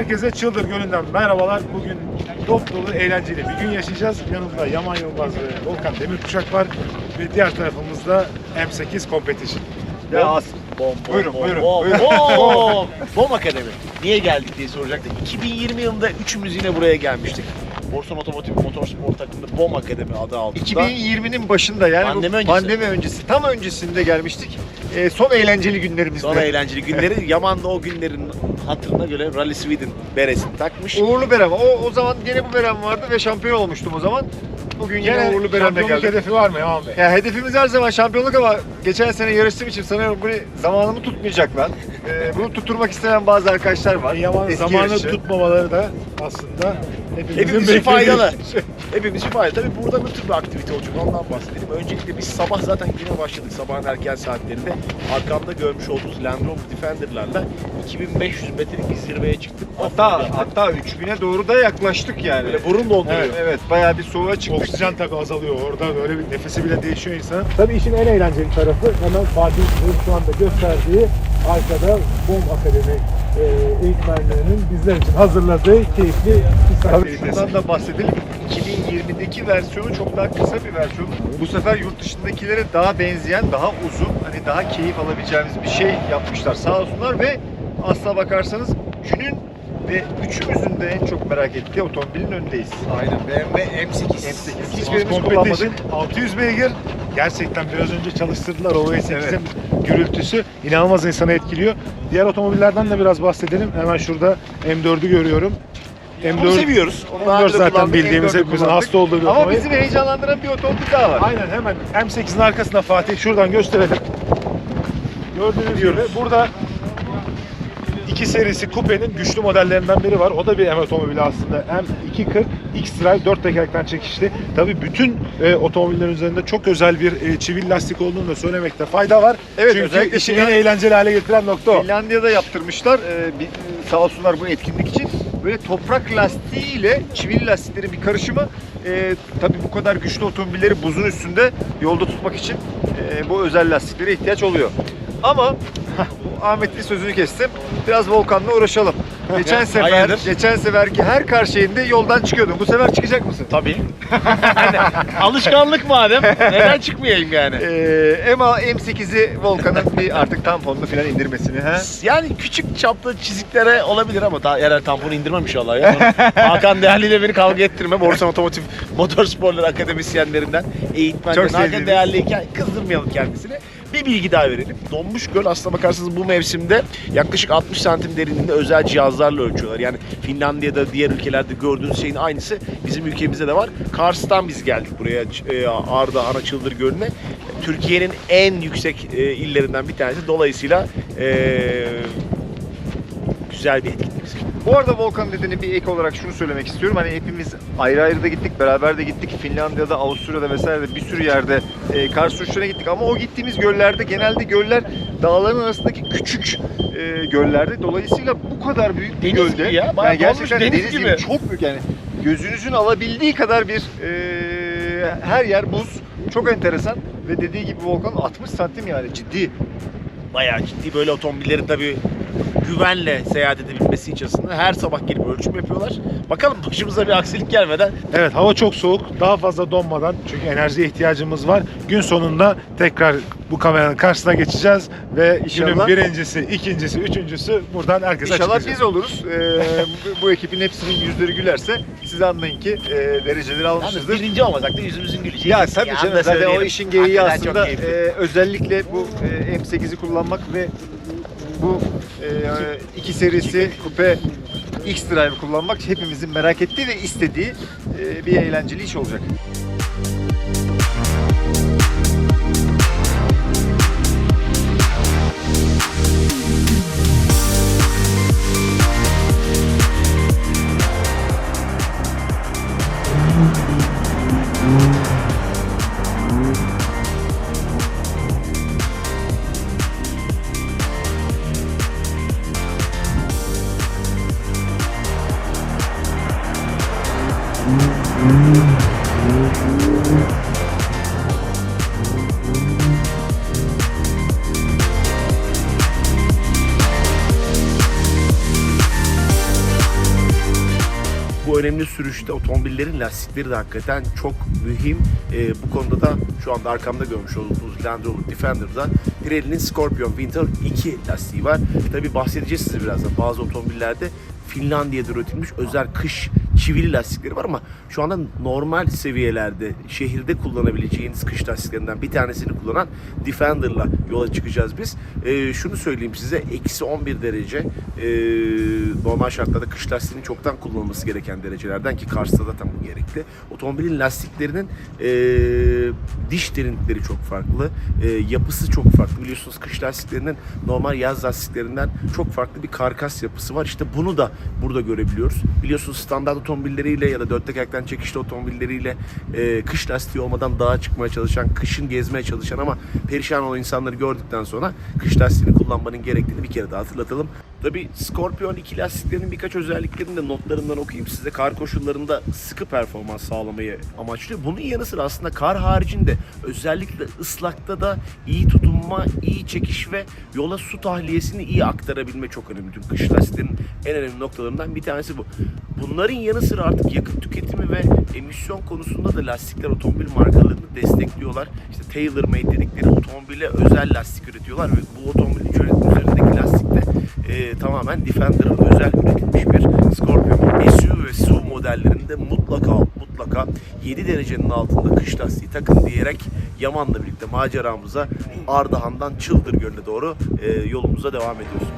Herkese Çıldır Gölü'nden merhabalar. Bugün dop dolu eğlenceli bir gün yaşayacağız. Yanımda Yaman Yılmaz ve Volkan Demirkuşak var. Ve diğer tarafımızda M8 Competition. Ya as Bom, bom, Buyurun, bom, buyurun, bom, buyurun. bom. Bom Akademi. Niye geldik diye soracaktık. 2020 yılında üçümüz yine buraya gelmiştik. Borsan Otomotiv Motorsport takımında BOM Akademi adı altında. 2020'nin başında yani Pandemi bu öncesi. pandemi öncesi tam öncesinde gelmiştik. Ee, son eğlenceli günlerimizde. Sonra eğlenceli günleri. Yaman da o günlerin hatırına göre Rally Sweden beresini takmış. Uğurlu Berem. O, o zaman gene bu Berem vardı ve şampiyon olmuştum o zaman. Bugün yine Gene Uğurlu şampiyonluk geldik. hedefi var mı Yaman Bey? Ya hedefimiz her zaman şampiyonluk ama geçen sene yarıştığım için sanıyorum bunu zamanımı tutmayacaklar. Ee, bunu tutturmak isteyen bazı arkadaşlar var. Yaman'ın Eski zamanı yarışçı. tutmamaları da aslında hepimizin Hepimiz için faydalı. şey. Hepimiz için faydalı. Tabii burada bir aktivite olacak ondan bahsedelim. Öncelikle biz sabah zaten güne başladık. Sabahın erken saatlerinde. Arkamda görmüş olduğunuz Land Rover Defender'larla 2500 metrelik bir zirveye çıktık. Hatta hatta 3000'e doğru da yaklaştık yani. Böyle burun dolduruyor. Evet, evet bayağı bir soğuğa çıktık. Oksijen tabi azalıyor orada böyle bir nefesi bile değişiyor insan. Tabii işin en eğlenceli tarafı hemen Fatih Bey'in şu anda gösterdiği arkada BOM Akademi e, eğitmenlerinin bizler için hazırladığı keyifli Tabii şundan da bahsedelim. 2020'deki versiyonu çok daha kısa bir versiyon. Bu sefer yurt dışındakilere daha benzeyen, daha uzun, hani daha keyif alabileceğimiz bir şey yapmışlar sağ olsunlar ve aslına bakarsanız günün ve üçümüzün de en çok merak ettiği otomobilin önündeyiz. Aynen. BMW M8. M8. Hiçbirimiz kullanmadık. 600 beygir. Gerçekten biraz önce çalıştırdılar o V8'in gürültüsü inanılmaz insanı etkiliyor. Diğer otomobillerden de biraz bahsedelim. Hemen şurada M4'ü görüyorum. Onu M4 seviyoruz. Onu daha M4 önce de zaten bildiğimiz M4'ü hepimizin hasta olduğu bir Ama otomobil. bizi heyecanlandıran bir otomobil daha var. Aynen hemen M8'in arkasında Fatih şuradan gösterelim. Gördüğünüz gibi burada iki serisi kupenin güçlü modellerinden biri var. O da bir M otomobili aslında. M240 X-Drive 4 tekerlekten çekişli. Tabii bütün e, otomobillerin üzerinde çok özel bir e, çivil lastik olduğunu da söylemekte fayda var. Evet, Çünkü özellikle işi en eğlenceli hale getiren nokta o. Finlandiya'da yaptırmışlar. Ee, bir, sağ olsunlar bu etkinlik için. Böyle toprak lastiği ile çivil lastiklerin bir karışımı. Ee, tabii bu kadar güçlü otomobilleri buzun üstünde yolda tutmak için e, bu özel lastiklere ihtiyaç oluyor. Ama Ahmet'in sözünü kestim. Biraz Volkan'la uğraşalım. Geçen sefer, Hayırdır? geçen seferki her kar şeyinde yoldan çıkıyordun. Bu sefer çıkacak mısın? Tabii. Hani alışkanlık madem neden çıkmayayım yani? Ee, ama M8'i Volkan'ın bir artık tamponunu falan indirmesini. He? Yani küçük çaplı çiziklere olabilir ama daha yerel tamponu indirmem inşallah ya. Hakan Değerli ile beni kavga ettirme. Borsan Otomotiv Motorsporlar akademisyenlerinden, Çok eğitmenden. Hakan. Değerliyken kızdırmayalım kendisini. Bir bilgi daha verelim. Donmuş Göl aslına bakarsanız bu mevsimde yaklaşık 60 santim derinliğinde özel cihazlarla ölçüyorlar. Yani Finlandiya'da diğer ülkelerde gördüğünüz şeyin aynısı bizim ülkemizde de var. Kars'tan biz geldik buraya e, Arda Anaçıldır Gölü'ne. Türkiye'nin en yüksek e, illerinden bir tanesi. Dolayısıyla e, güzel bir etkinlik. Bu arada Volkan dediğine bir ek olarak şunu söylemek istiyorum. Hani hepimiz ayrı ayrı da gittik, beraber de gittik. Finlandiya'da, Avusturya'da vesaire bir sürü yerde e, kar sürüşlerine gittik. Ama o gittiğimiz göllerde genelde göller dağların arasındaki küçük e, göllerdi. Dolayısıyla bu kadar büyük bir Deniz gölde gibi ya, bayağı yani gerçekten deniz deniz gibi. gibi çok büyük yani gözünüzün alabildiği kadar bir e, her yer buz. Çok enteresan ve dediği gibi Volkan 60 santim yani ciddi. bayağı ciddi böyle otomobillerin tabii güvenle seyahat edebilmesi için aslında her sabah gelip ölçüm yapıyorlar. Bakalım başımıza bir aksilik gelmeden Evet hava çok soğuk. Daha fazla donmadan çünkü enerjiye ihtiyacımız var. Gün sonunda tekrar bu kameranın karşısına geçeceğiz ve İnşallah. günün birincisi, ikincisi, üçüncüsü buradan herkese İnşallah açıklayacağız. biz oluruz. Ee, bu, bu ekibin hepsinin yüzleri gülerse siz anlayın ki e, dereceleri yalnız almışızdır. birinci olmasak da yüzümüzün güleceği. Ya tabii canım zaten o işin çok aslında e, özellikle bu e, M8'i kullanmak ve bu e, iki serisi kupe X-Drive kullanmak hepimizin merak ettiği ve istediği e, bir eğlenceli iş olacak. Otomobillerin lastikleri de hakikaten çok mühim. Ee, bu konuda da şu anda arkamda görmüş olduğunuz Land Rover Defender'da Pirelli'nin Scorpion Winter 2 lastiği var. Tabi bahsedeceğiz size birazdan. Bazı otomobillerde Finlandiya'da üretilmiş özel kış çivili lastikleri var ama şu anda normal seviyelerde şehirde kullanabileceğiniz kış lastiklerinden bir tanesini kullanan Defender'la yola çıkacağız biz. Ee, şunu söyleyeyim size eksi 11 derece ee, normal şartlarda kış lastiğinin çoktan kullanılması gereken derecelerden ki Kars'ta tam bu gerekli. Otomobilin lastiklerinin ee, diş derinlikleri çok farklı. Ee, yapısı çok farklı. Biliyorsunuz kış lastiklerinin normal yaz lastiklerinden çok farklı bir karkas yapısı var. İşte bunu da burada görebiliyoruz. Biliyorsunuz standart otomobilleriyle ya da dört tekerlekten çekişli otomobilleriyle e, kış lastiği olmadan dağa çıkmaya çalışan, kışın gezmeye çalışan ama perişan olan insanları gördükten sonra kış lastiğini kullanmanın gerektiğini bir kere daha hatırlatalım. Tabi Scorpion 2 lastiklerinin birkaç özelliklerini de notlarından okuyayım size. Kar koşullarında sıkı performans sağlamayı amaçlıyor. Bunun yanı sıra aslında kar haricinde özellikle ıslakta da iyi tutunma, iyi çekiş ve yola su tahliyesini iyi aktarabilme çok önemli. Tüm kış lastiklerinin en önemli noktalarından bir tanesi bu. Bunların yanı sıra artık yakıt tüketimi ve emisyon konusunda da lastikler otomobil markalarını destekliyorlar. İşte tailor made dedikleri otomobile özel lastik üretiyorlar ve bu de e, tamamen Defender'ın özel üretilmiş bir Scorpion. SUV ve SUV modellerinde mutlaka mutlaka 7 derecenin altında kış lastiği takın diyerek Yaman'la birlikte maceramıza Ardahan'dan Çıldır Gölü'ne doğru e, yolumuza devam ediyoruz.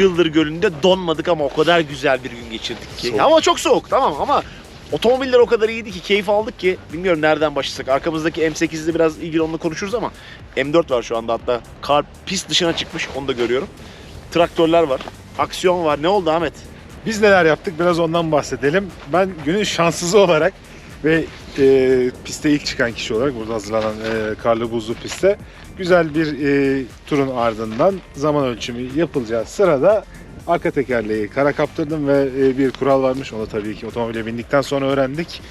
Çıldır Gölü'nde donmadık ama o kadar güzel bir gün geçirdik ki. Soğuk. Ama çok soğuk tamam ama otomobiller o kadar iyiydi ki keyif aldık ki bilmiyorum nereden başlasak. Arkamızdaki M8'de biraz ilgili onunla konuşuruz ama M4 var şu anda hatta kar pist dışına çıkmış onu da görüyorum. Traktörler var. Aksiyon var. Ne oldu Ahmet? Biz neler yaptık biraz ondan bahsedelim. Ben günün şanssızı olarak ve e, piste ilk çıkan kişi olarak burada hazırlanan e, karlı buzlu piste güzel bir e, turun ardından zaman ölçümü yapılacağı sırada arka tekerleği kara kaptırdım ve e, bir kural varmış. Onu da tabii ki otomobile bindikten sonra öğrendik.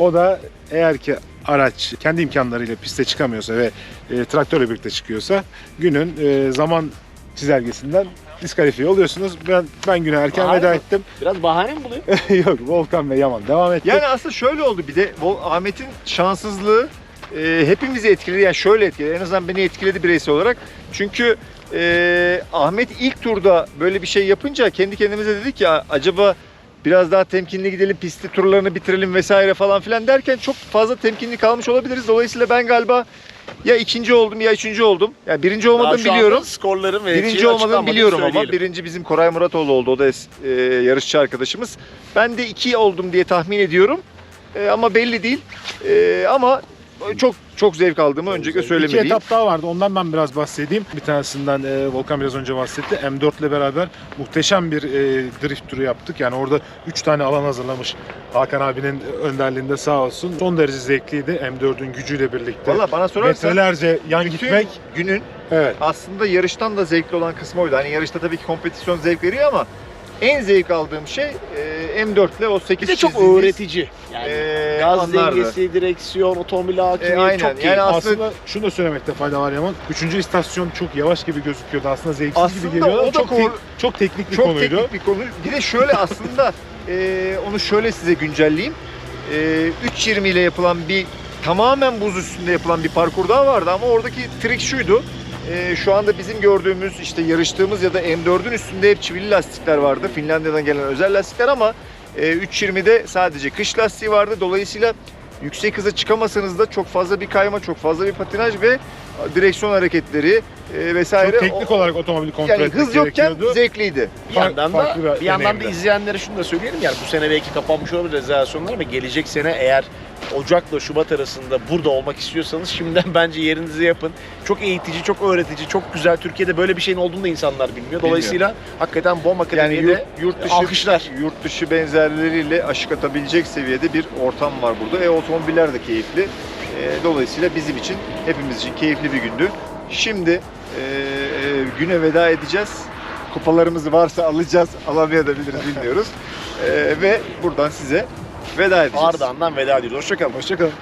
O da eğer ki araç kendi imkanlarıyla piste çıkamıyorsa ve e, traktörle birlikte çıkıyorsa günün e, zaman çizelgesinden diskalifiye oluyorsunuz. Ben ben güne erken veda ettim. Biraz bahane mi buluyor? Yok Volkan ve Yaman devam etti. Yani aslında şöyle oldu bir de Ahmet'in şanssızlığı e, hepimizi etkiledi. Yani şöyle etkiledi. En azından beni etkiledi bireysel olarak. Çünkü e, Ahmet ilk turda böyle bir şey yapınca kendi kendimize dedik ya acaba biraz daha temkinli gidelim, pisti turlarını bitirelim vesaire falan filan derken çok fazla temkinli kalmış olabiliriz. Dolayısıyla ben galiba ya ikinci oldum ya üçüncü oldum. Yani birinci anda biliyorum. Skorların ve Birinci açıklanmadığını biliyorum ama söyleyelim. birinci bizim Koray Muratoğlu oldu. O da e, yarışçı arkadaşımız. Ben de iki oldum diye tahmin ediyorum. E, ama belli değil. E, ama çok çok zevk aldığımı öncelikle İki söylemeliyim. etap daha vardı. Ondan ben biraz bahsedeyim. Bir tanesinden e, Volkan biraz önce bahsetti. M4 ile beraber muhteşem bir e, drift turu yaptık. Yani orada 3 tane alan hazırlamış Hakan abinin önderliğinde sağ olsun. Son derece zevkliydi M4'ün gücüyle birlikte. Valla bana sorarsan Metrelerce yan bütün gitmek. günün Evet. aslında yarıştan da zevkli olan kısmı oydu. Hani yarışta tabii ki kompetisyon zevk veriyor ama en zevk aldığım şey e, M4 ile o 8 Bir de çok çizdiğimiz, öğretici. Yani e, gaz anlardı. dengesi, direksiyon, otomobil hakimiyet E, aynen. çok Yani keyifli. aslında- Aslında, şunu da söylemekte fayda var Yaman. Üçüncü istasyon çok yavaş gibi gözüküyordu. Aslında zevksiz Aslında gibi geliyordu. o ama da Çok, konu- tek- çok teknik bir Çok konuydu. teknik bir konu. Bir de şöyle aslında e, onu şöyle size güncelleyeyim. E, 3.20 ile yapılan bir tamamen buz üstünde yapılan bir parkur daha vardı ama oradaki trik şuydu. E, şu anda bizim gördüğümüz işte yarıştığımız ya da M4'ün üstünde hep çivili lastikler vardı. Finlandiya'dan gelen özel lastikler ama 3.20'de sadece kış lastiği vardı. Dolayısıyla yüksek hıza çıkamasanız da çok fazla bir kayma, çok fazla bir patinaj ve direksiyon hareketleri e, vesaire. Çok teknik O- olarak otomobili kontrol yani etmek hız yokken zevkliydi. Bir Fark- yandan da bir bir yandan da izleyenlere şunu da söyleyelim yani bu sene belki kapanmış olabilir rezervasyonlar ama gelecek sene eğer Ocak'la Şubat arasında burada olmak istiyorsanız şimdiden bence yerinizi yapın. Çok eğitici, çok öğretici, çok güzel. Türkiye'de böyle bir şeyin olduğunu da insanlar bilmiyor. Dolayısıyla hakikaten BOM Yani Akademi'de yurt, yurt dışı alkışlar. yurt dışı benzerleriyle aşık atabilecek seviyede bir ortam var burada. E otomobiller de keyifli. E, dolayısıyla bizim için, hepimiz için keyifli bir gündü. Şimdi güne veda edeceğiz. Kupalarımız varsa alacağız, alamayabiliriz bilmiyoruz. E, ve buradan size veda edeceğiz. Ardahan'dan veda ediyoruz. Hoşçakalın. Hoşçakalın.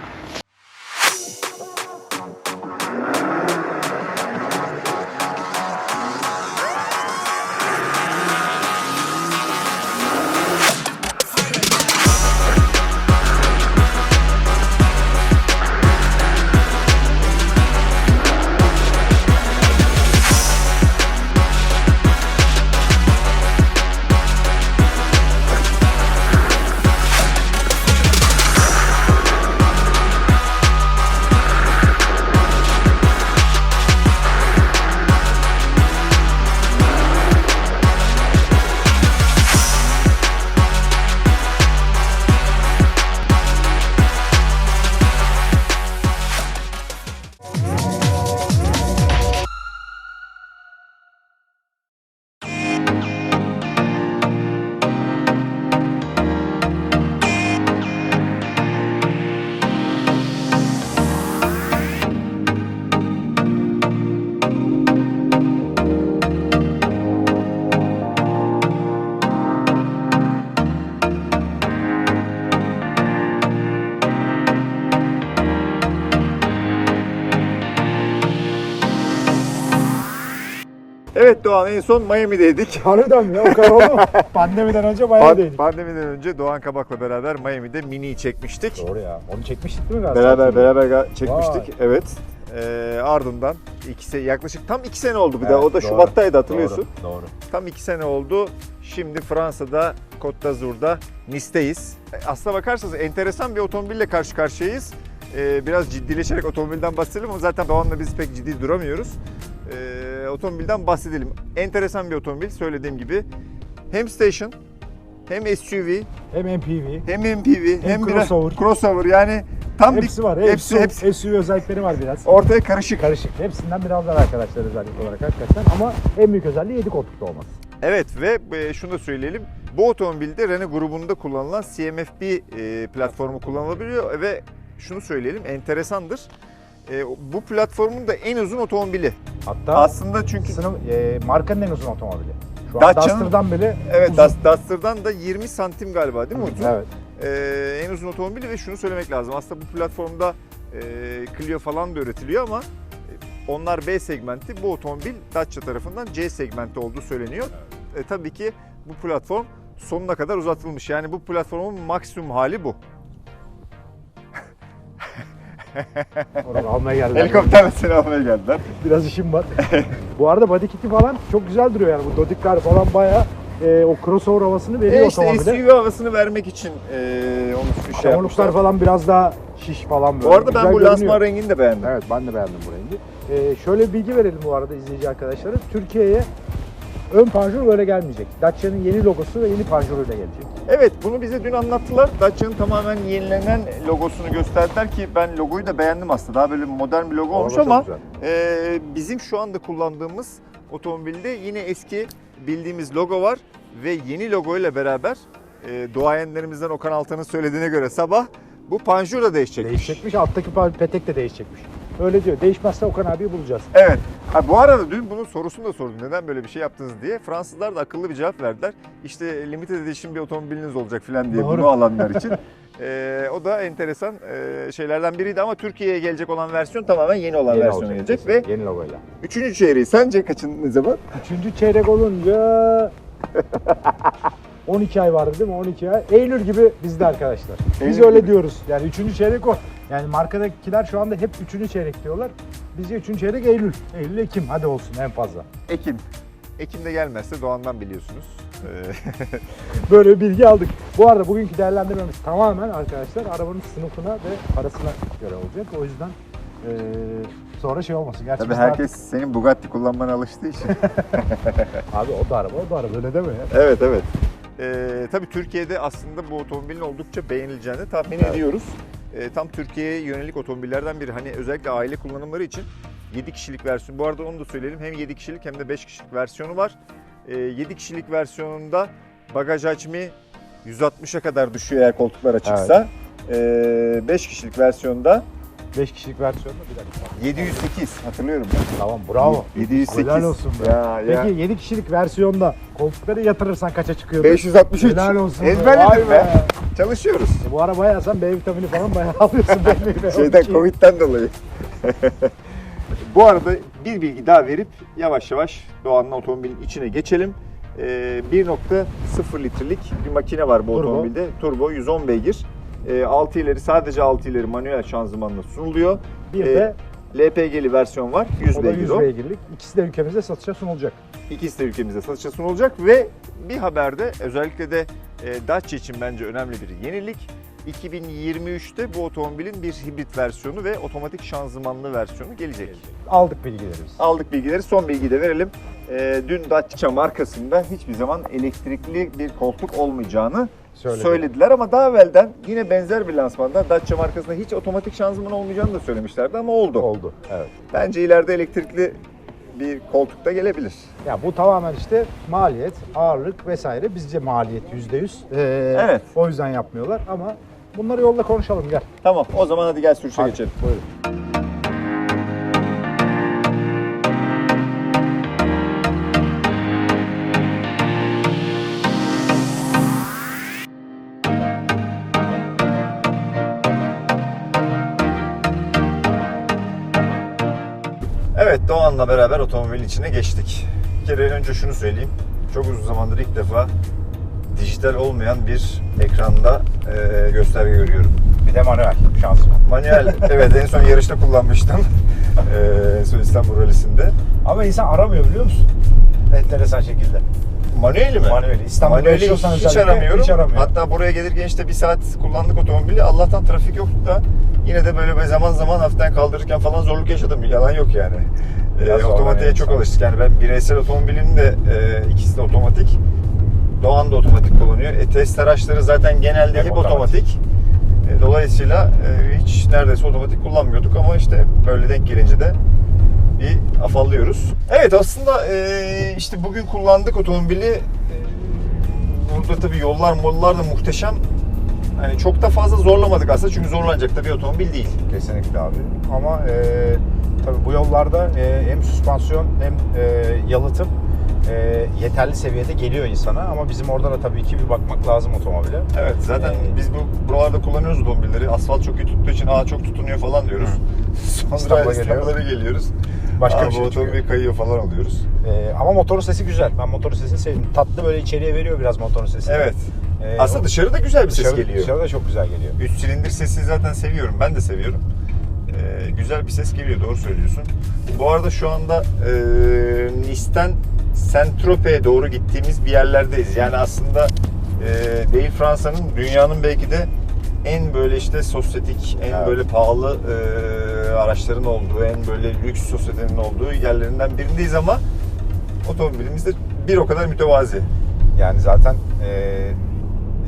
Evet Doğan en son Miami'deydik. Harbiden mi ya? O kadar oldu mu? Pandemiden önce Miami'deydik. Pandemiden önce Doğan Kabak'la beraber Miami'de mini çekmiştik. Doğru ya. Onu çekmiştik değil mi galiba? Beraber beraber ga- çekmiştik. Vay. Evet. Ee, ardından iki se- yaklaşık tam iki sene oldu bir Evet, daha. O da doğru. Şubat'taydı hatırlıyorsun. Doğru. doğru. Tam iki sene oldu. Şimdi Fransa'da Côte d'Azur'da Nice'teyiz. E, Aslına bakarsanız enteresan bir otomobille karşı karşıyayız. Ee, biraz ciddileşerek otomobilden bahsedelim ama zaten Doğan'la biz pek ciddi duramıyoruz. Ee, otomobilden bahsedelim. Enteresan bir otomobil söylediğim gibi. Hem station hem SUV Hem MPV. hem MPV hem, biraz crossover. crossover yani tam bir Hepsi var. hepsi- Hepsi, hepsi. SUV özellikleri var biraz. ortaya karışık. Karışık. Hepsinden biraz var arkadaşlar özellik olarak hakikaten. Ama en büyük özelliği 7 koltukta olması. Evet ve e, şunu da söyleyelim. Bu otomobilde Renault grubunda kullanılan CMF-B e, platformu kullanılabiliyor ve şunu söyleyelim enteresandır. E, bu platformun da en uzun otomobili. Hatta Aslında çünkü sınıf, e, markanın en uzun otomobili. Şu an Duster'dan bile evet uzun. Duster'dan da 20 santim galiba değil mi uzun? Evet. E, en uzun otomobili ve şunu söylemek lazım. Aslında bu platformda e, Clio falan da üretiliyor ama e, onlar B segmenti, bu otomobil Dacia tarafından C segmenti olduğu söyleniyor. E, tabii ki bu platform sonuna kadar uzatılmış. Yani bu platformun maksimum hali bu. Oradan almaya geldiler. Helikopterle seni almaya geldiler. Biraz işim var. bu arada body kit'i falan çok güzel duruyor yani. Bu dodikler falan bayağı e, o crossover havasını veriyor E işte otomobile. SUV havasını vermek için e, onu şey Çamurluklar yapmışlar. falan biraz daha şiş falan böyle. Bu arada ben Güzel bu görünüyor. lansman rengini de beğendim. Evet ben de beğendim bu rengi. Ee, şöyle bir bilgi verelim bu arada izleyici arkadaşlara. Türkiye'ye ön panjur böyle gelmeyecek. Dacia'nın yeni logosu ve yeni panjuruyla gelecek. Evet bunu bize dün anlattılar. Dacia'nın tamamen yenilenen logosunu gösterdiler ki ben logoyu da beğendim aslında. Daha böyle modern bir logo olmuş ama e, bizim şu anda kullandığımız otomobilde yine eski bildiğimiz logo var ve yeni logo ile beraber e, duayenlerimizden Okan Altan'ın söylediğine göre sabah bu panjur da değişecekmiş. Değişecekmiş. Alttaki petek de değişecekmiş. Öyle diyor. Değişmezse Okan abiyi bulacağız. Evet. Ha, bu arada dün bunun sorusunu da sordum. Neden böyle bir şey yaptınız diye. Fransızlar da akıllı bir cevap verdiler. İşte limited edition bir otomobiliniz olacak falan diye Doğru. bunu alanlar için. Ee, o da enteresan e, şeylerden biriydi ama Türkiye'ye gelecek olan versiyon tamamen yeni olan Yeni versiyonu olacak gelecek ve. Yeni logoyla. üçüncü çeyreği sence kaçın ne zaman? Üçüncü çeyrek olunca 12 ay vardı değil mi? 12 ay. Eylül gibi bizde arkadaşlar. Biz Eylül öyle gibi. diyoruz. Yani üçüncü çeyrek o. Yani markadakiler şu anda hep üçüncü çeyrek diyorlar. Bizce üçüncü çeyrek Eylül. Eylül, Ekim hadi olsun en fazla. Ekim. Ekim'de gelmezse Doğan'dan biliyorsunuz. Ee, Böyle bir bilgi aldık. Bu arada bugünkü değerlendirmemiz tamamen arkadaşlar arabanın sınıfına ve parasına göre olacak. O yüzden eee Sonra şey olmasın. Gerçi Tabii biz herkes senin Bugatti kullanmana alıştığı için. artık- Abi o da araba, o da araba. Öyle deme ya. evet evet. Ee, tabii Türkiye'de aslında bu otomobilin oldukça beğenileceğini tahmin ediyoruz. Ee, tam Türkiye'ye yönelik otomobillerden biri. Hani özellikle aile kullanımları için 7 kişilik versiyon. Bu arada onu da söyleyelim. Hem 7 kişilik hem de 5 kişilik versiyonu var. Ee, 7 kişilik versiyonunda bagaj hacmi 160'a kadar düşüyor eğer koltuklar açıksa. Ee, 5 kişilik versiyonda 5 kişilik versiyonda bir dakika. 708 hatırlıyorum ben. Tamam bravo. 708. Helal olsun be. Ya, ya. Peki 7 kişilik versiyonda koltukları yatırırsan kaça çıkıyor? 563. Helal olsun. be. Ezberledim be. Çalışıyoruz. E Bu ara bayağı sen B vitamini falan bayağı alıyorsun belli be. Şeyden Okey. Covid'den dolayı. Bu arada bir bilgi daha verip yavaş yavaş Doğan'ın otomobilin içine geçelim. Ee, 1.0 litrelik bir makine var bu Turbo. otomobilde. Turbo 110 beygir. Ee, 6 ileri sadece 6 ileri manuel şanzımanla sunuluyor. Bir Ee, de LPG'li versiyon var. 100 o da beygir 100 o. beygirlik. İkisi de ülkemizde satışa sunulacak. İkisi de ülkemizde satışa sunulacak ve bir haberde özellikle de e, Dacia için bence önemli bir yenilik. 2023'te bu otomobilin bir hibrit versiyonu ve otomatik şanzımanlı versiyonu gelecek. Aldık bilgilerimizi. Aldık bilgileri, son bilgiyi de verelim. E, dün Dacia markasında hiçbir zaman elektrikli bir koltuk olmayacağını Söyledi. söylediler ama daha evvelden yine benzer bir lansmanda Dacia markasında hiç otomatik şanzıman olmayacağını da söylemişlerdi ama oldu. Oldu. Evet. Bence ileride elektrikli bir koltuk da gelebilir. Ya bu tamamen işte maliyet, ağırlık vesaire. Bizce maliyet %100. Ee, Evet. O yüzden yapmıyorlar ama bunları yolda konuşalım gel. Tamam o zaman hadi gel sürüşe Hadi, geçelim. Buyurun. Evet Doğan'la beraber otomobilin içine geçtik. Bir kere önce şunu söyleyeyim. Çok uzun zamandır ilk defa dijital olmayan bir ekranda e, gösterge görüyorum. Bir de manuel şansım. Manuel evet en son yarışta kullanmıştım. E, son İstanbul Rally'sinde. Ama insan aramıyor biliyor musun? Enteresan şekilde. Manueli mi? Manueli. İstanbul'da Manueli hiç aramıyorum. hiç aramıyor. Hatta buraya gelirken işte bir saat kullandık otomobili. Allah'tan trafik yoktu da yine de böyle zaman zaman hafiften kaldırırken falan zorluk yaşadım. Yalan yok yani. Biraz Ee, otomatiğe çok alıştık. Yani ben bireysel otomobilim de e, ikisi de otomatik. Doğan da otomatik kullanıyor. E, test araçları zaten genelde Hep hep, otomatik. otomatik. E, dolayısıyla e, hiç neredeyse otomatik kullanmıyorduk ama işte böyle denk gelince de bir afallıyoruz. Evet aslında e, işte bugün kullandık otomobili. E, burada tabii yollar mollar da muhteşem. Hani çok da fazla zorlamadık aslında çünkü zorlanacak da bir otomobil değil. Kesinlikle abi. Ama e, tabii bu yollarda e, hem süspansiyon hem e, yalıtım e, yeterli seviyede geliyor insana. Ama bizim orada da tabii ki bir bakmak lazım otomobile. Evet zaten Ee, biz bu buralarda kullanıyoruz otomobilleri. Asfalt çok iyi tuttuğu için aa çok tutunuyor falan diyoruz. Sonra İstanbul'a İstanbul'a, geliyor. geliyoruz. Başka aa, bir şey otomobil kayıyor falan oluyoruz. E, ama motorun sesi güzel. Ben motorun sesini sevdim. Tatlı böyle içeriye veriyor biraz motorun sesini. Evet. E, Aslında dışarıda güzel bir ses dışarı- geliyor. Dışarıda çok güzel geliyor. 3 silindir sesini zaten seviyorum. Ben de seviyorum. Ee, güzel bir ses geliyor. Doğru söylüyorsun. Bu arada şu anda e, Nice'ten Saint-Tropez'e doğru gittiğimiz bir yerlerdeyiz. Yani aslında e, değil Fransa'nın dünyanın belki de en böyle işte sosyetik, en Evet. böyle pahalı e, araçların olduğu, en böyle lüks sosyetenin olduğu yerlerinden birindeyiz ama otomobilimiz de bir o kadar mütevazi. Yani zaten e,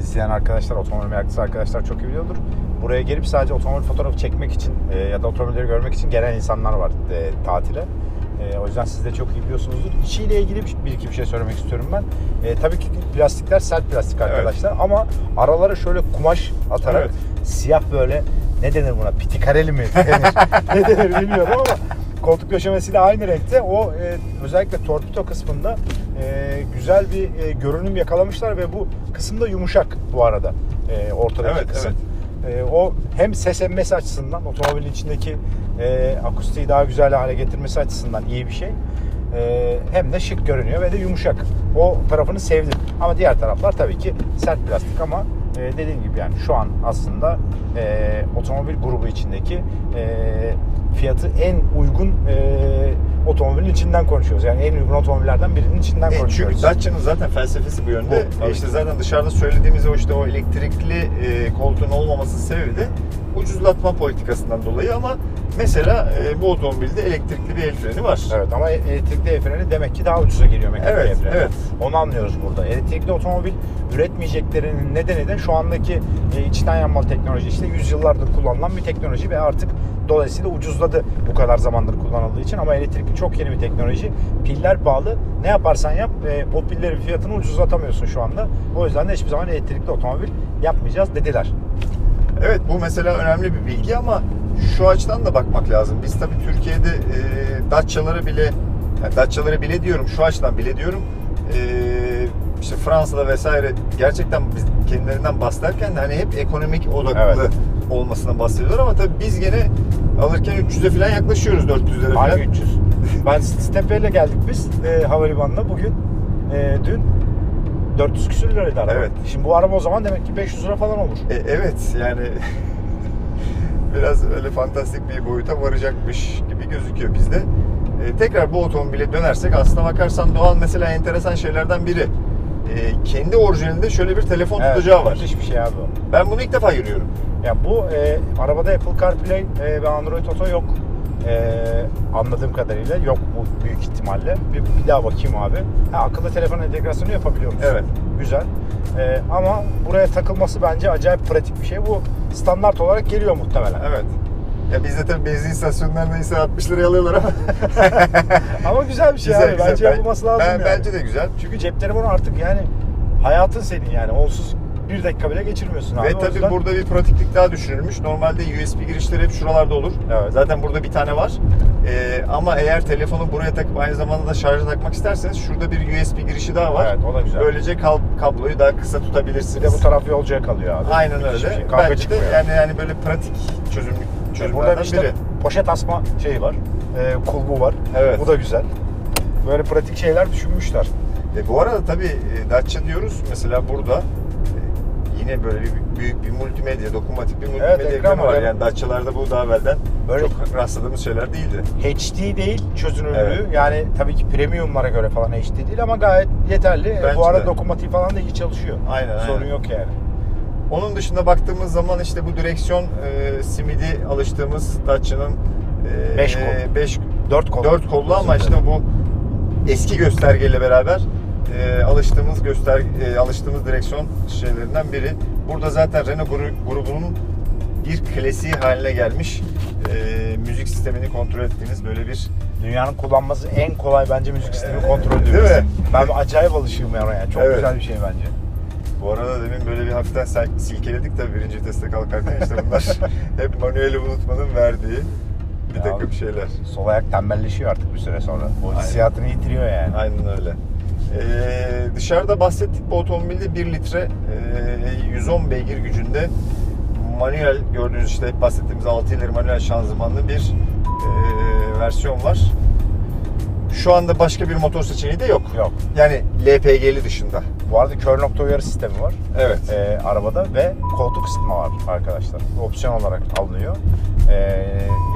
izleyen arkadaşlar, otomobil meraklısı arkadaşlar çok iyi biliyordur. Buraya gelip sadece otomobil fotoğrafı çekmek için e, ya da otomobilleri görmek için gelen insanlar var e, tatile. E, o yüzden siz de çok iyi biliyorsunuzdur. İçiyle ilgili bir, bir iki bir şey söylemek istiyorum ben. E, tabii ki plastikler sert plastik arkadaşlar ama aralara şöyle kumaş atarak Evet. siyah böyle ne denir buna pitikareli mi denir ne denir bilmiyorum ama koltuk döşemesiyle aynı renkte o e, özellikle torpido kısmında e, güzel bir e, görünüm yakalamışlar ve bu kısımda yumuşak bu arada e, ortadaki Evet, kısım. E, o hem ses emmesi açısından otomobilin içindeki e, akustiği daha güzel hale getirmesi açısından iyi bir şey. E, hem de şık görünüyor ve de yumuşak. O tarafını sevdim. Ama diğer taraflar tabii ki sert plastik ama e, dediğim gibi yani şu an aslında e, otomobil grubu içindeki e, fiyatı en uygun e, otomobilin içinden konuşuyoruz. Yani en uygun otomobillerden birinin içinden E, çünkü konuşuyoruz. Dacia'nın zaten felsefesi bu yönde. Bu, işte zaten dışarıda söylediğimiz o işte o elektrikli e, koltuğun olmaması sebebi de ucuzlatma politikasından dolayı ama mesela e, bu otomobilde elektrikli bir el freni var. Evet ama elektrikli el freni demek ki daha ucuza geliyor mekanik Evet, el freni. evet. Onu anlıyoruz burada. Elektrikli otomobil üretmeyeceklerinin nedeni de şu andaki e, içten yanmalı teknoloji işte yüzyıllardır kullanılan bir teknoloji ve artık dolayısıyla ucuzladı bu kadar zamandır kullanıldığı için ama elektrikli çok yeni bir teknoloji. Piller pahalı. Ne yaparsan yap e, o pillerin fiyatını ucuzlatamıyorsun şu anda. O yüzden de hiçbir zaman elektrikli otomobil yapmayacağız dediler. Evet bu mesela önemli bir bilgi ama şu açıdan da bakmak lazım. Biz tabii Türkiye'de e, Dacia'lara bile yani Dacia'lara bile diyorum şu açıdan bile diyorum e, işte Fransa'da vesaire gerçekten biz kendilerinden bahsederken de hani hep ekonomik odaklı Evet. olmasından bahsediyorlar ama tabii biz gene alırken 300'e falan yaklaşıyoruz 400'lere falan. Hangi 300? Ben Stepe ile geldik biz e, havalimanına bugün. E, dün 400 küsür liraydı araba. Evet. Şimdi bu araba o zaman demek ki 500 lira falan olur. E, evet yani biraz öyle fantastik bir boyuta varacakmış gibi gözüküyor bizde. E, tekrar bu otomobile dönersek aslına bakarsan Doğan mesela enteresan şeylerden biri. E, kendi orijinalinde şöyle bir telefon Evet, tutacağı var. Müthiş bir şey abi o. Ben bunu ilk defa görüyorum. Ya bu e, arabada Apple CarPlay e, ve Android Auto yok. E, anladığım kadarıyla yok bu büyük ihtimalle. Bir, bir daha bakayım abi. Ha, akıllı telefon entegrasyonu yapabiliyor musun? Evet. Güzel. E, ama buraya takılması bence acayip pratik bir şey. Bu standart olarak geliyor muhtemelen. Evet. Ya bizde tabii benzin istasyonlarında ise 60 liraya alıyorlar ama Ama güzel bir şey abi. Bence Ben- yapılması lazım ben- yani. Bence de güzel. Çünkü cep telefonu artık yani hayatın senin yani. Onsuz bir dakika bile geçirmiyorsun abi. Ve tabii yüzden- burada bir pratiklik daha düşünülmüş. Normalde USB girişleri hep şuralarda olur. Evet. Zaten burada bir tane var. Ee, ama eğer telefonu buraya takıp aynı zamanda da şarja takmak isterseniz şurada bir USB girişi daha var. Evet o da güzel. Böylece kal- kabloyu daha kısa tutabilirsiniz. Bir de bu taraf yolcuya kalıyor abi. Aynen Müthiş öyle. şey. Kavga Bence de çıkmıyor. yani yani böyle pratik çözüm Burada çözümlerden işte biri. poşet asma şeyi var. E, kulbu var. Evet. Bu da güzel. Böyle pratik şeyler düşünmüşler. E, bu arada tabii e, Dacia diyoruz. Mesela burada yine böyle bir, büyük bir multimedya, dokunmatik bir multimedya ekran ekranı var. var. Yani Dacia'larda bu daha evvelden Böyle- çok rastladığımız şeyler değildi. HD değil çözünürlüğü. Evet. Yani tabii ki premiumlara göre falan HD değil ama gayet yeterli. E, Bence bu arada de. dokunmatik falan da iyi çalışıyor. Aynen, Sorun aynen. yok yani. Onun dışında baktığımız zaman işte bu direksiyon e, simidi alıştığımız Dacia'nın e, Beş kol. 5 Dört kol. 4 kollu ama işte bu eski göstergeyle beraber e, alıştığımız göster e, alıştığımız direksiyon şeylerinden biri. Burada zaten Renault gru- grubunun bir klasiği haline gelmiş e, müzik sistemini kontrol ettiğiniz böyle bir Dünyanın kullanması en kolay bence müzik sistemi kontrol Değil ediyor. mi? Ben acayip alışığım yani. yani. Çok Evet. güzel bir şey bence. Bu arada demin böyle bir hafiften sil- silkeledik tabii birinci teste kalkarken işte bunlar hep manueli unutmanın verdiği bir Ya. takım şeyler. Sol ayak tembelleşiyor artık bir süre sonra. O Aynen. hissiyatını yitiriyor yani. Aynen öyle. Ee, dışarıda bahsettik bu otomobilde 1 litre e, 110 beygir gücünde manuel gördüğünüz işte hep bahsettiğimiz 6 ileri manuel şanzımanlı bir e, versiyon var. Şu anda başka bir motor seçeneği de yok. Yok. Yani LPG'li dışında. Bu arada kör nokta uyarı sistemi var. Evet. e, arabada ve koltuk ısıtma var arkadaşlar. Bu opsiyon olarak alınıyor. E,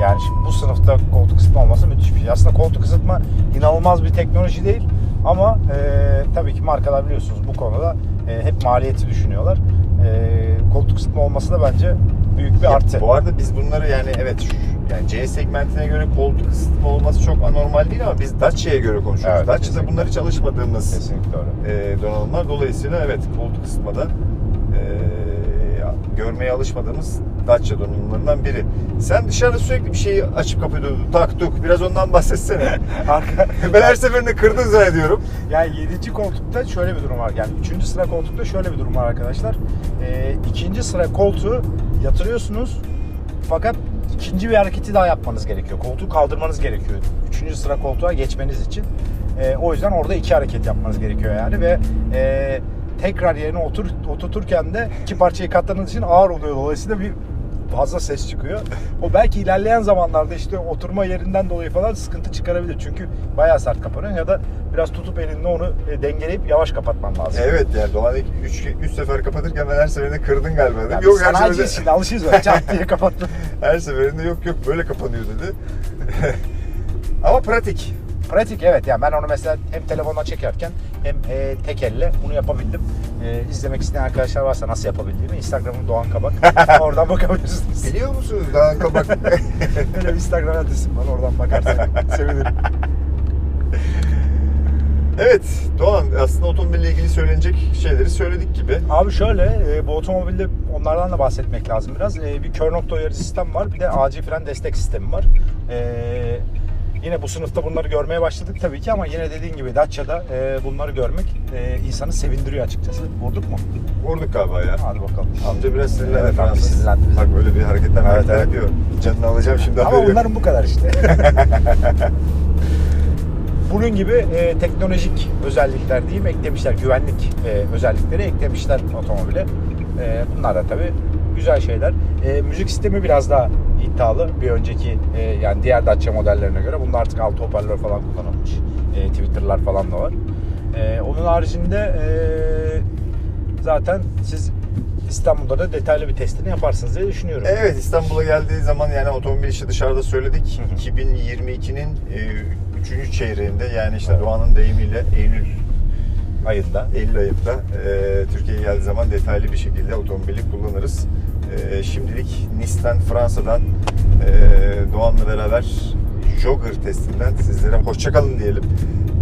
yani şimdi bu sınıfta koltuk ısıtma olması müthiş bir şey. Aslında koltuk ısıtma inanılmaz bir teknoloji değil ama e, tabii ki markalar biliyorsunuz bu konuda e, hep maliyeti düşünüyorlar. E, koltuk ısıtma olması da bence büyük bir Ya, artı. Bu arada biz bunları yani evet şu- yani C segmentine göre koltuk ısıtma olması çok anormal değil ama biz Dacia'ya göre konuşuyoruz. Evet, Dacia'da bunlar hiç alışmadığımız Kesinlikle öyle. e, donanımlar. Dolayısıyla evet koltuk ısıtmada e, görmeye alışmadığımız Dacia donanımlarından biri. Sen dışarıda sürekli bir şeyi açıp kapatıyordun. Tak tuk. Biraz ondan bahsetsene. Arka, ben her seferinde kırdın zannediyorum. Yani 7. koltukta şöyle bir durum var. Yani 3. sıra koltukta şöyle bir durum var arkadaşlar. Ee, ikinci sıra koltuğu yatırıyorsunuz fakat ikinci bir hareketi daha yapmanız gerekiyor. Koltuğu kaldırmanız gerekiyor. Üçüncü sıra koltuğa geçmeniz için. Ee, o yüzden orada iki hareket yapmanız gerekiyor yani ve e, tekrar yerine otur, oturturken de iki parçayı katladığınız için ağır oluyor. Dolayısıyla bir fazla ses çıkıyor. O belki ilerleyen zamanlarda işte oturma yerinden dolayı falan sıkıntı çıkarabilir. Çünkü bayağı sert kapanıyor ya da biraz tutup elinde onu e, dengeleyip yavaş kapatman lazım. Evet yani Doğan 3 üç sefer kapatırken ben her seferinde kırdın galiba. dedim. Yani yok her seferinde, şimdi alışırız böyle çat diye kapattın. her seferinde yok yok böyle kapanıyor dedi. Ama pratik. Pratik evet yani ben onu mesela hem telefonla çekerken hem e, tek elle bunu yapabildim. E, izlemek isteyen arkadaşlar varsa nasıl yapabildiğimi Instagram'ım Doğan Kabak. oradan bakabilirsiniz. Biliyor musunuz daha kabak? Bir Instagram adresim var oradan bakarsan sevinirim. evet Doğan aslında otomobille ilgili söylenecek şeyleri söyledik gibi. Abi şöyle e, bu otomobilde onlardan da bahsetmek lazım biraz. E, bir kör nokta uyarı sistem var bir de acil fren destek sistemi var. E, yine bu sınıfta bunları görmeye başladık tabii ki ama yine dediğin gibi Dacia'da e, bunları görmek e, insanı sevindiriyor açıkçası. Vurduk mu? Vurduk galiba ya. Hadi bakalım. Amca biraz sinirlendi Evet, Fransız. sinirlendi bize. Bak böyle bir hareketler Evet, evet. yapıyor. Canını alacağım şimdi Ama haberi yok. bunların bu kadar işte. Bunun gibi e, teknolojik özellikler diyeyim eklemişler. Güvenlik e, özellikleri eklemişler otomobile. E, bunlar da tabii güzel şeyler. E, müzik sistemi biraz daha iddialı bir önceki e, yani diğer Dacia modellerine göre. Bunda artık altı hoparlör falan kullanılmış. E, Twitter'lar falan da var. E, onun haricinde e, zaten siz İstanbul'da da detaylı bir testini yaparsınız diye düşünüyorum. Evet İstanbul'a geldiği zaman yani otomobil işi dışarıda söyledik. Hı hı. 2022'nin 3. çeyreğinde yani işte Evet. Doğan'ın deyimiyle Eylül Ayında. Eylül ayında e, Türkiye'ye geldiği zaman detaylı bir şekilde otomobili kullanırız. E, şimdilik Nice'den Fransa'dan e, Doğan'la beraber Jogger testinden sizlere hoşçakalın diyelim.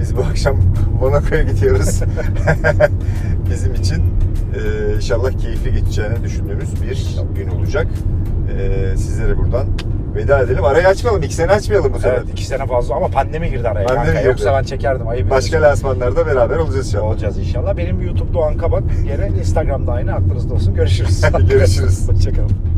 Biz bu akşam Monaco'ya gidiyoruz. Bizim için e, inşallah keyifli geçeceğini düşündüğümüz bir gün olacak. Sizlere buradan veda edelim. Arayı açmayalım. İki sene açmayalım bu sefer. Evet iki sene fazla ama pandemi girdi araya Pandemi kanka. girdi. Yoksa ben çekerdim ayıp Başka lansmanlarda beraber olacağız inşallah. olacağız inşallah. Benim YouTube Doğan Kabak. Yine Instagram'da aynı aklınızda olsun. Görüşürüz. Görüşürüz. Hoşçakalın.